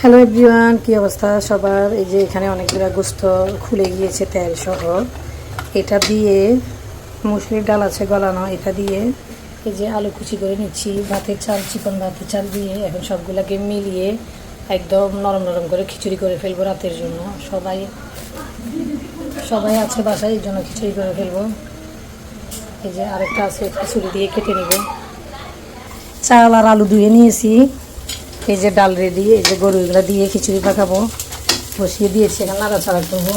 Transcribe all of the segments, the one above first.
Hello everyone কি অবস্থা সবার? এই যে এখানে অনেকগুলো গোস্ত খুলে গিয়েছে তেল সহ এটা দিয়ে মুসুরির ডাল আছে গলানো, এটা দিয়ে এই যে আলু কুচি করে নিচ্ছি, ভাতের চাল, চিকন ভাতের চাল দিয়ে এখন সবগুলোকে মিলিয়ে একদম নরম নরম করে খিচুড়ি করে ফেলব রাতের জন্য। সবাই সবাই আছে বাসায়, এই জন্য খিচুড়ি করে ফেলব। এই যে আরেকটা আছে, খিচুড়ি দিয়ে কেটে নেব। চাল আর আলু ধুয়ে নিয়েছি। এই যে ডাল রেডি এই যে গরু এগুলো দিয়ে খিচুড়ি পাকাবো, বসিয়ে দিয়েছি এখানে নাড়াচাড়া করব।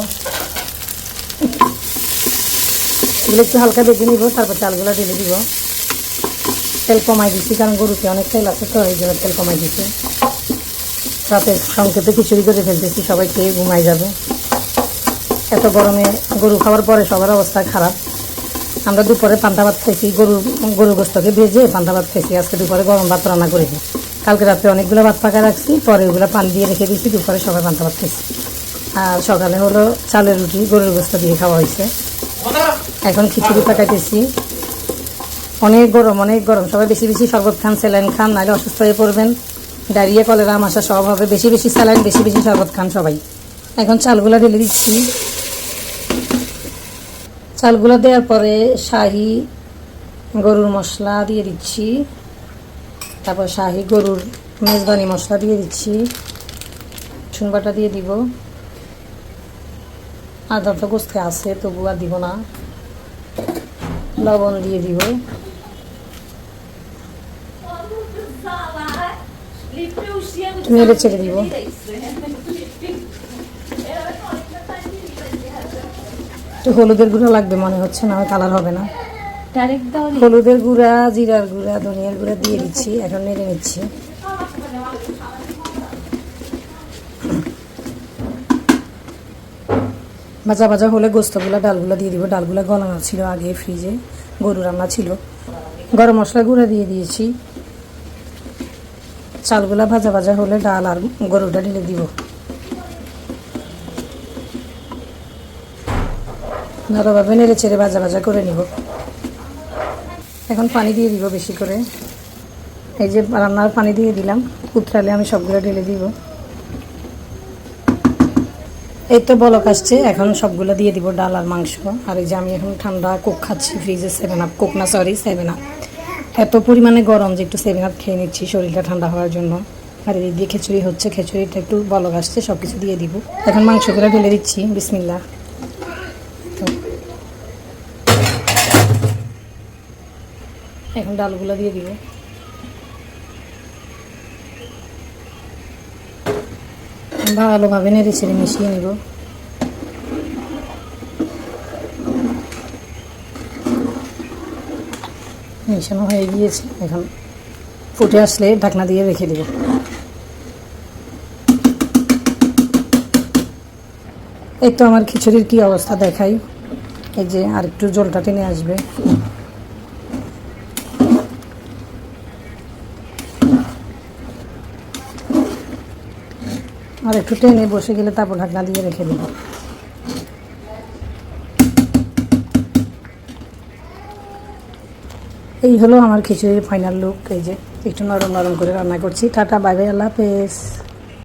এগুলো একটু হালকা বেঁধে নিব, তারপর চালগুলো ঢেলে দিব। তেল কমাই দিচ্ছি কারণ গরুতে অনেক তেল আছে তো, এই জন্য তেল কমাই দিচ্ছি রাতে সংক্ষেপে খিচুড়ি করে ফেলতেছি, সবাই খেয়ে ঘুমাই যাবে। এত গরমে গরু খাওয়ার পরে সবার অবস্থা খারাপ। আমরা দুপুরে পান্তা ভাত খেয়েছি গরু গরু গোস্তকে ভেজে পান্তা ভাত খেয়েছি আজকে দুপুরে গরম ভাত রান্না করেছি কালকে রাত্রে অনেকগুলো ভাত পাকা রাখছি, পরে ওগুলো পানি দিয়ে রেখে দিয়েছি, দুপুরে সবাই ভাত খেয়েছি আর সকালে হলো চালের রুটি, গরুর গোস্ত দিয়ে খাওয়া হয়েছে। এখন খিচুড়ি পাকাইতেছি। অনেক গরম অনেক গরম। সবাই বেশি বেশি শরবত খান, স্যালাইন খান, নাহলে অসুস্থ হয়ে পড়বেন। ডায়রিয়া, কলেরা মাসা সব হবে। বেশি বেশি স্যালাইন, বেশি বেশি শরবত খান সবাই। এখন চালগুলো ঢেলে দিচ্ছি। চালগুলো দেওয়ার পরে শাহি গরুর মশলা দিয়ে দিচ্ছি। তারপর শাহি গরুর মেজবানি মশলা দিয়ে দিচ্ছি। রসুন বাটা দিয়ে দিব। আদা তো গোস্তে আছে, তবু আর দিব না। লবণ দিয়ে দিব। নেড়ে ছেড়ে দিব। একটু হলুদের গুঁড়ো লাগবে, মনে হচ্ছে, না কালার হবে না। হলুদের গুঁড়া, জিরার গুঁড়া, ধনিয়ার গুঁড়া দিয়ে দিচ্ছি, এখন নেড়ে নিচ্ছি। ভাজা ভাজা হলে গোস্তগুলো, ডালগুলো দিয়ে দিব। ডালগুলো গলানো ছিল আগে ফ্রিজে, গরু রান্না ছিল। গরম মশলা গুঁড়া দিয়ে দিয়েছি। চালগুলা ভাজা ভাজা হলে ডাল আর গরুটা ঢেলে দিব। ভালোভাবে নেড়ে চেড়ে ভাজা ভাজা করে নিব। এখন পানি দিয়ে দিব বেশি করে। এই যে রান্নার পানি দিয়ে দিলাম, উতরালে আমি সবগুলো ঢেলে দিব। এই তো বলক আসছে, এখন সবগুলো দিয়ে দিব ডাল আর মাংস। আর এই যে আমি এখন ঠান্ডা কোক খাচ্ছি, ফ্রিজে সেভেন আপ কোক না সরি সেভেন আপ এত পরিমাণে গরম যে একটু সেভেন আপ খেয়ে নিচ্ছি, শরীরটা ঠান্ডা হওয়ার জন্য। আর এই দিয়ে খিচুড়ি হচ্ছে, খিচুড়িটা একটু বলক আসছে সব কিছু দিয়ে দিব। এখন মাংসগুলো ঢেলে দিচ্ছি বিসমিল্লা তো এখন ডালগুলো দিয়ে দিব। ভালোভাবে নেড়ে ছেড়ে মিশিয়ে নিব। মিশানো হয়ে গিয়েছে, এখন ফুটে আসলে ঢাকনা দিয়ে রেখে দেব। এই তো আমার খিচুড়ির কি অবস্থা দেখাই। এই যে আর একটু জলটা টেনে আসবে। আর একটু টেনে বসে গেলে তারপর ঢাকনা দিয়ে রেখে দেব। এই হলো আমার খিচুড়ির ফাইনাল লুক এই যে একটু নরম নরম করে রান্না করছি। টাটা বাই বাই আল্লাহ হাফেজ।